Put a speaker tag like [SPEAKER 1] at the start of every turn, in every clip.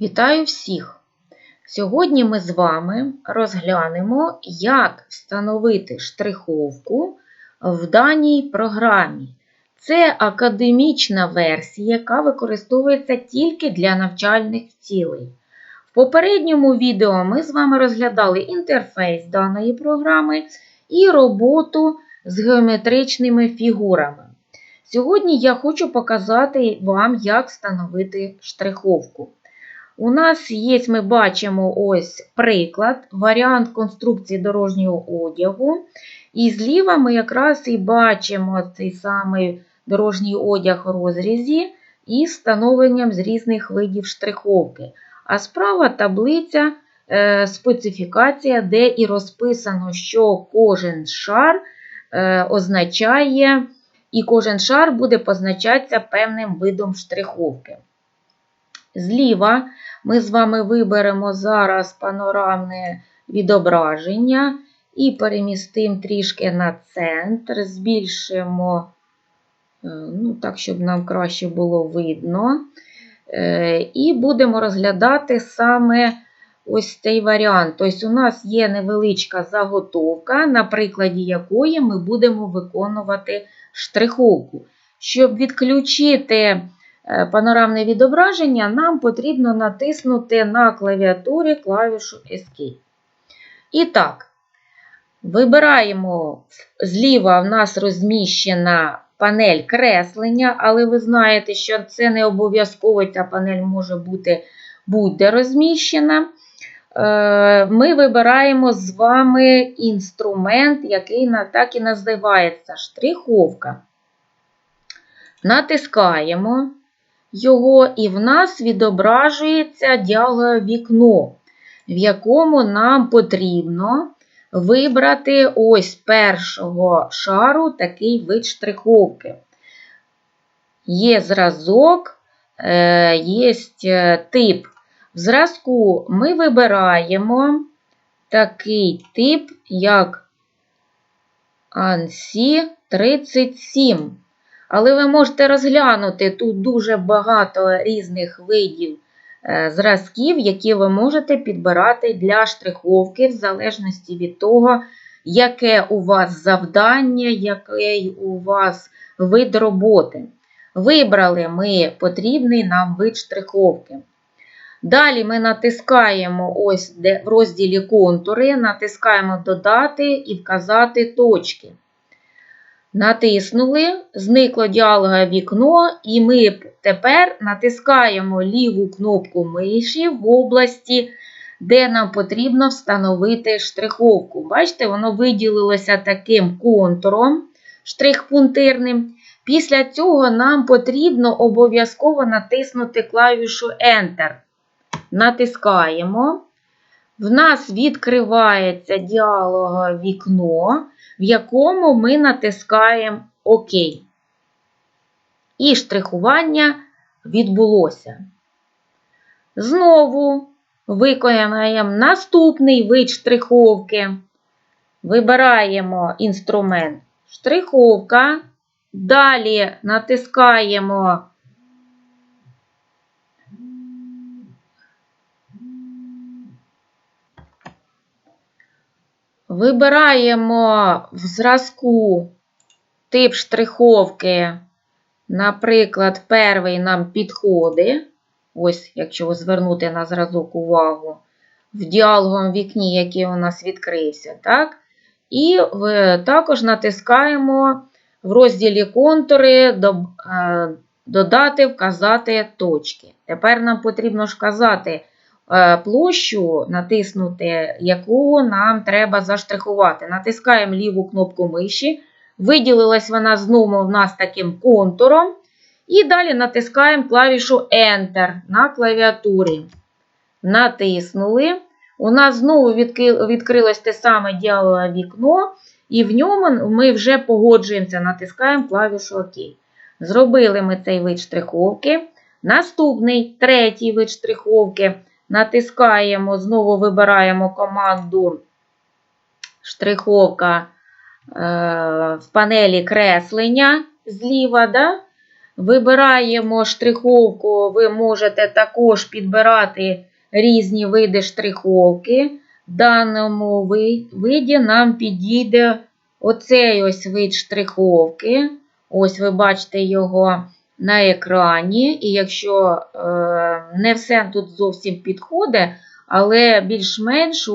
[SPEAKER 1] Вітаю всіх! Сьогодні ми з вами розглянемо, як встановити штриховку в даній програмі. Це академічна версія, яка використовується тільки для навчальних цілей. В попередньому відео ми з вами розглядали інтерфейс даної програми і роботу з геометричними фігурами. Сьогодні я хочу показати вам, як встановити штриховку. У нас є, ми бачимо ось приклад, варіант конструкції дорожнього одягу. І зліва ми якраз і бачимо цей самий дорожній одяг у розрізі із встановленням з різних видів штриховки. А справа таблиця, е, специфікація, де і розписано, що кожен шар е, означає, і кожен шар буде позначатися певним видом штриховки. Зліва ми з вами виберемо зараз панорамне відображення і перемістимо трішки на центр, збільшимо, е, ну, так, щоб нам краще було видно. Е, і будемо розглядати саме ось цей варіант. Тобто, у нас є невеличка заготовка, на прикладі якої ми будемо виконувати штриховку. Щоб відключити панорамне відображення, нам потрібно натиснути на клавіатурі клавішу Escape. І так, вибираємо зліва в нас розміщена панель креслення, але ви знаєте, що це не обов'язково ця панель може бути будь-де розміщена. Е, ми вибираємо з вами інструмент, який так і називається штриховка. Натискаємо його, і в нас відображується діалогове вікно, в якому нам потрібно вибрати ось першого шару такий вид штриховки. Є зразок, е, є е, тип. В зразку ми вибираємо такий тип, як ANSI 37. Але ви можете розглянути тут дуже багато різних видів е, зразків, які ви можете підбирати для штриховки, в залежності від того, яке у вас завдання, який у вас вид роботи. Вибрали ми потрібний нам вид штриховки. Далі ми натискаємо ось в розділі контури, натискаємо Додати і вказати точки. Натиснули, зникло діалогове вікно, і ми тепер натискаємо ліву кнопку миші в області, де нам потрібно встановити штриховку. Бачите, воно виділилося таким контуром штрих-пунктирним. Після цього нам потрібно обов'язково натиснути клавішу Enter. Натискаємо. В нас відкривається діалогове вікно в якому ми натискаємо ОК. І штрихування відбулося. Знову виконуємо наступний вид штриховки. Вибираємо інструмент штриховка. Далі натискаємо Вибираємо в зразку тип штриховки, наприклад, перший нам підходить. Ось, якщо звернути на зразок увагу, в діалоговому вікні, який у нас відкрився. так? І також натискаємо в розділі контури е, додати, вказати точки. Тепер нам потрібно ж вказати площу натиснути, яку нам треба заштрихувати. Натискаємо ліву кнопку миші. Виділилась вона знову в нас таким контуром. І далі натискаємо клавішу Enter на клавіатурі. Натиснули. У нас знову відкрилось те саме діалогове вікно, і в ньому ми вже погоджуємося, натискаємо клавішу ОК. Зробили ми цей вид штриховки. Наступний третій вид штриховки. Натискаємо, знову вибираємо команду штриховка е, в панелі креслення зліва. Да? Вибираємо штриховку, ви можете також підбирати різні види штриховки. В даному виді нам підійде оцей ось вид штриховки. Ось ви бачите його на екрані. І якщо е, не все тут зовсім підходить, але більш-менш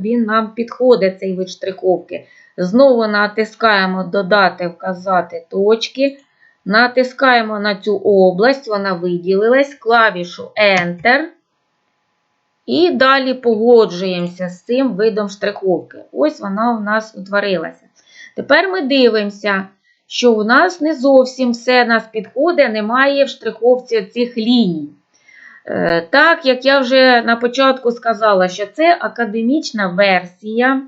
[SPEAKER 1] він нам підходить, цей вид штриховки. Знову натискаємо Додати, вказати точки. Натискаємо на цю область, вона виділилась, клавішу Enter. І далі погоджуємося з цим видом штриховки. Ось вона у нас утворилася. Тепер ми дивимося, що у нас не зовсім все нас підходить, немає в штриховці цих ліній. Е, Так, як я вже на початку сказала, що це академічна версія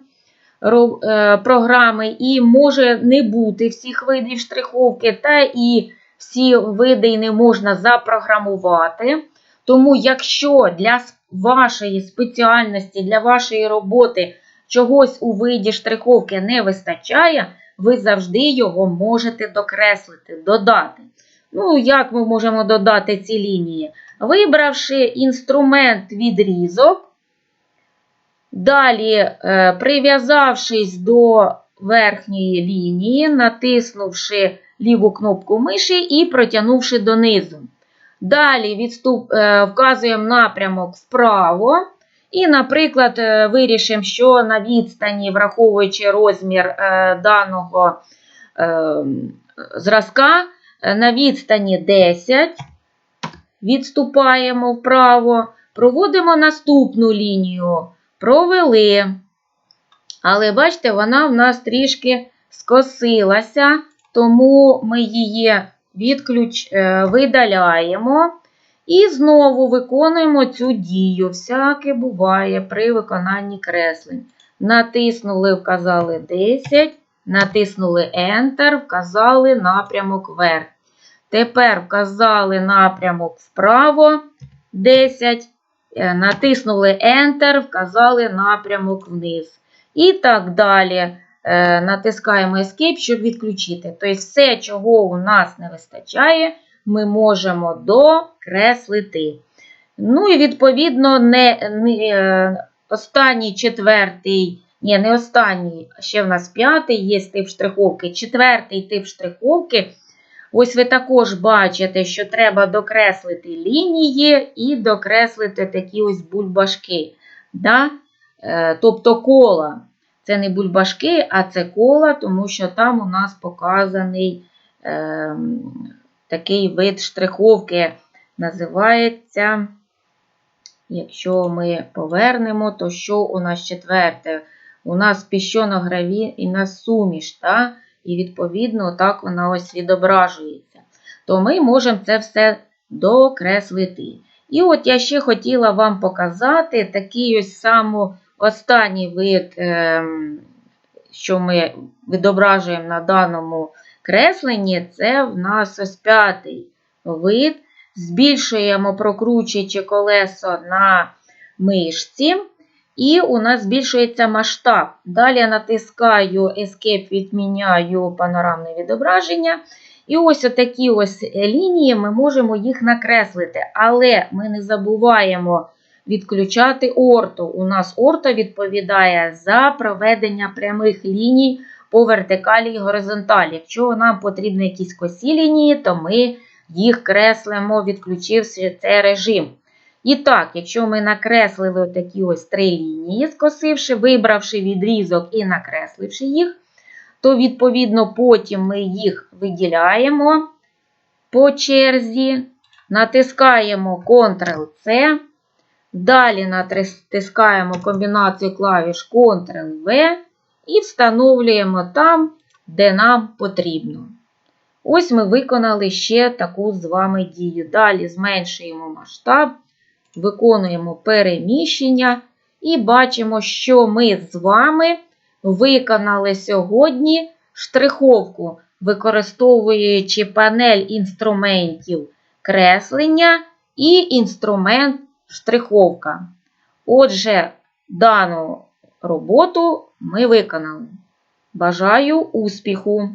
[SPEAKER 1] е, програми і може не бути всіх видів штриховки, та і всі види не можна запрограмувати. Тому, якщо для вашої спеціальності, для вашої роботи чогось у виді штриховки не вистачає, ви завжди його можете докреслити, додати. Ну, як ми можемо додати ці лінії? Вибравши інструмент відрізок, далі е, прив'язавшись до верхньої лінії, натиснувши ліву кнопку миші і протягнувши донизу. Далі відступ, е, вказуємо напрямок вправо. І, наприклад, е, вирішимо, що на відстані, враховуючи розмір е, даного е, зразка, на відстані 10, відступаємо вправо, проводимо наступну лінію, провели. Але бачите, вона в нас трішки скосилася, тому ми її відключ... видаляємо. І знову виконуємо цю дію. Всяке буває при виконанні креслень. Натиснули, вказали 10, натиснули Enter, вказали напрямок вверх. Тепер вказали напрямок вправо 10, е, натиснули Enter, вказали напрямок вниз. І так далі. Е, Натискаємо Escape, щоб відключити. Тобто, все, чого у нас не вистачає, ми можемо докреслити. Ну і відповідно, не, не, е, останній четвертий, ні, не останній, ще в нас п'ятий є тип штриховки. Четвертий тип штриховки. Ось ви також бачите, що треба докреслити лінії і докреслити такі ось бульбашки. Да? Е, тобто кола. Це не бульбашки, а це кола, тому що там у нас показаний е, такий вид штриховки. Називається, якщо ми повернемо, то що у нас четверте? У нас піщоногравійна суміш, та? і відповідно так вона ось відображується. То ми можемо це все докреслити. І от я ще хотіла вам показати такий ось саме останній вид, ем, що ми відображуємо на даному кресленні, це в нас ось п'ятий вид. Збільшуємо, прокручуючи колесо на мишці, і у нас збільшується масштаб. Далі натискаю Escape, відміняю панорамне відображення. І ось такі ось лінії ми можемо їх накреслити. Але ми не забуваємо відключати орту. У нас орто відповідає за проведення прямих ліній по вертикалі і горизонталі. Якщо нам потрібні якісь косі лінії, то ми їх креслимо, відключивши цей режим. І так, якщо ми накреслили такі ось три лінії, скосивши, вибравши відрізок і накресливши їх, то, відповідно, потім ми їх виділяємо по черзі, натискаємо Ctrl-C, далі натискаємо комбінацію клавіш Ctrl-V і встановлюємо там, де нам потрібно. Ось ми виконали ще таку з вами дію. Далі зменшуємо масштаб, виконуємо переміщення і бачимо, що ми з вами виконали сьогодні штриховку, використовуючи панель інструментів креслення і інструмент штриховка. Отже, дану роботу ми виконали. Бажаю успіху!